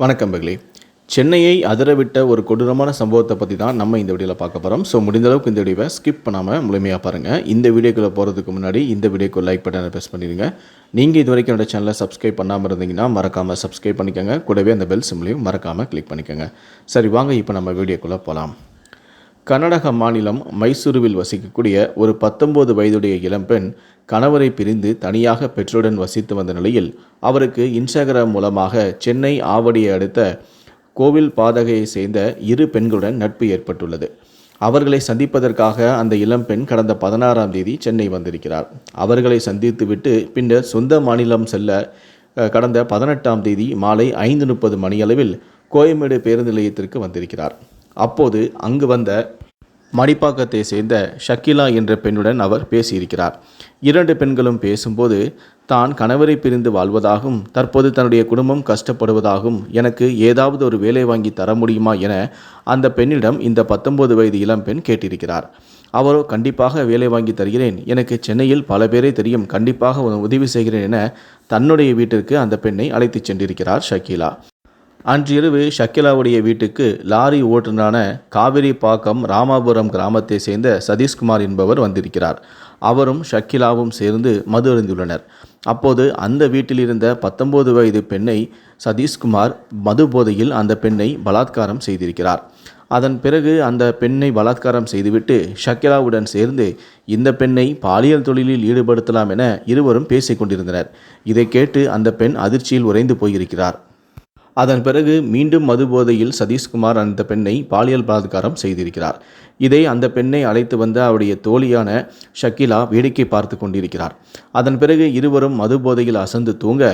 வணக்கம் பகலி சென்னையை அதிரவிட்ட ஒரு கொடூரமான சம்பவத்தை பற்றி தான் நம்ம இந்த வீடியோவில் பார்க்க போகிறோம் ஸோ முடிந்தளவுக்கு இந்த வீடியோவை ஸ்கிப் பண்ணாமல் முழுமையாக பாருங்கள் இந்த வீடியோக்குள்ளே போகிறதுக்கு முன்னாடி இந்த வீடியோக்கு லைக் பட்டனை ப்ரெஸ் பண்ணிடுங்க. நீங்கள் இது வரைக்கும் என்னோட சேனலை சப்ஸ்கிரைப் பண்ணாமல் இருந்தீங்கன்னா மறக்காமல் சப்ஸ்கிரைப் பண்ணிக்கோங்க. கூடவே அந்த பெல் சிம்லையும் மறக்காமல் கிளிக் பண்ணிக்கோங்க. சரி வாங்க இப்போ நம்ம வீடியோக்குள்ளே போகலாம் கர்நாடக மாநிலம் மைசூருவில் வசிக்கக்கூடிய ஒரு பத்தொன்பது வயதுடைய இளம்பெண் கணவரை பிரிந்து தனியாக பெற்றோருடன் வசித்து வந்த நிலையில் அவருக்கு இன்ஸ்டாகிராம் மூலமாக சென்னை ஆவடியை அடுத்த கோவில் பாதகையை சேர்ந்த இரு பெண்களுடன் நட்பு ஏற்பட்டுள்ளது. அவர்களை சந்திப்பதற்காக அந்த இளம்பெண் கடந்த பதினாறாம் தேதி சென்னை வந்திருக்கிறார். அவர்களை சந்தித்துவிட்டு பின்னர் சொந்த மாநிலம் செல்ல கடந்த பதினெட்டாம் தேதி மாலை ஐந்து முப்பது மணியளவில் கோயம்பேடு பேருந்து நிலையத்திற்கு வந்திருக்கிறார். அப்போது அங்கு வந்த மடிப்பாக்கத்தை சேர்ந்த ஷக்கிலா என்ற பெண்ணுடன் அவர் பேசியிருக்கிறார். இரண்டு பெண்களும் பேசும்போது தான் கணவரை பிரிந்து வாழ்வதாகவும் தற்போது தன்னுடைய குடும்பம் கஷ்டப்படுவதாகவும் எனக்கு ஏதாவது ஒரு வேலை வாங்கி தர முடியுமா என அந்த பெண்ணிடம் இந்த பத்தொன்பது வயது இளம்பெண் கேட்டிருக்கிறார். அவரோ கண்டிப்பாக வேலை வாங்கி தருகிறேன். எனக்கு சென்னையில் பல பேரை தெரியும். கண்டிப்பாக உதவி செய்கிறேன் என தன்னுடைய வீட்டிற்கு அந்த பெண்ணை அழைத்துச் சென்றிருக்கிறார் ஷக்கீலா. அன்றிரவு ஷக்கிலாவுடைய வீட்டுக்கு லாரி ஓட்டுநரான காவிரி பாக்கம் ராமாபுரம் கிராமத்தை சேர்ந்த சதீஷ்குமார் என்பவர் வந்திருக்கிறார். அவரும் ஷக்கிலாவும் சேர்ந்து மது அருந்துள்ளனர் அப்போது அந்த வீட்டில் இருந்த பத்தொன்பது வயது பெண்ணை சதீஷ்குமார் மது போதையில் அந்த பெண்ணை பலாத்காரம் செய்திருக்கிறார். அதன் பிறகு அந்த பெண்ணை பலாத்காரம் செய்துவிட்டு ஷக்கிலாவுடன் சேர்ந்து இந்த பெண்ணை பாலியல் தொழிலில் ஈடுபடுத்தலாம் என இருவரும் பேசிக் கொண்டிருந்தனர் இதை கேட்டு அந்த பெண் அதிர்ச்சியில் உறைந்து போயிருக்கிறார். அதன் பிறகு மீண்டும் மது போதையில் சதீஷ்குமார் அந்த பெண்ணை பாலியல் பலாத்காரம் செய்திருக்கிறார். இதை அந்த பெண்ணை அழைத்து வந்த அவருடைய தோழியான ஷக்கிலா வேடிக்கை பார்த்து கொண்டிருக்கிறார். அதன் பிறகு இருவரும் மது போதையில் அசந்து தூங்க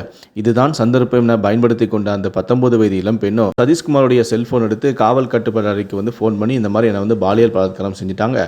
இதுதான் சந்தர்ப்பம் என பயன்படுத்தி கொண்ட அந்த பத்தொன்பது வயது இளம் பெண்ணோ சதீஷ்குமாருடைய செல்போன் எடுத்து காவல் கட்டுப்பாடு அறைக்கு வந்து ஃபோன் பண்ணி இந்த மாதிரி என்னை வந்து பாலியல் பலாத்காரம் செஞ்சுட்டாங்க.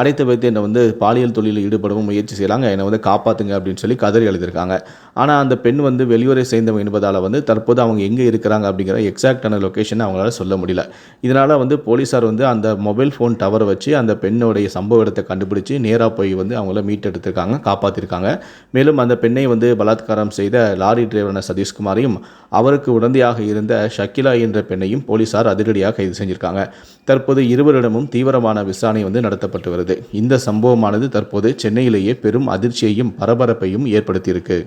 அடைத்து வைத்து என்னை வந்து பாலியல் தொழிலில் ஈடுபடவும் முயற்சி செய்கிறாங்க என்னை வந்து காப்பாத்துங்க அப்படின்னு சொல்லி கதறி எழுதியிருக்காங்க. ஆனால் அந்த பெண் வந்து வெளியூரை சேர்ந்தவங்க என்பதால் வந்து தற்போது அவங்க எங்கே இருக்கிறாங்க அப்படிங்கிற எக்ஸாக்டான லொக்கேஷனை அவங்களால சொல்ல முடியல. இதனால் வந்து போலீஸார் வந்து அந்த மொபைல் ஃபோன் டவர் வச்சு அந்த பெண்ணுடைய சம்பவ இடத்தை கண்டுபிடிச்சு நேராக போய் வந்து அவங்கள மீட்டெடுத்திருக்காங்க காப்பாற்றிருக்காங்க மேலும் அந்த பெண்ணை வந்து பலாத்காரம் செய்த லாரி டிரைவரான சதீஷ்குமாரையும் அவருக்கு உடந்தையாக இருந்த ஷக்கிலா என்ற பெண்ணையும் போலீசார் அதிரடியாக கைது செஞ்சிருக்காங்க. தற்போது இருவரிடமும் தீவிரமான விசாரணை வந்து நடத்தப்பட்டு வருது. இந்த சம்பவமானது தற்போது சென்னையிலேயே பெரும் அதிர்ச்சியையும் பரபரப்பையும் ஏற்படுத்தியிருக்கு.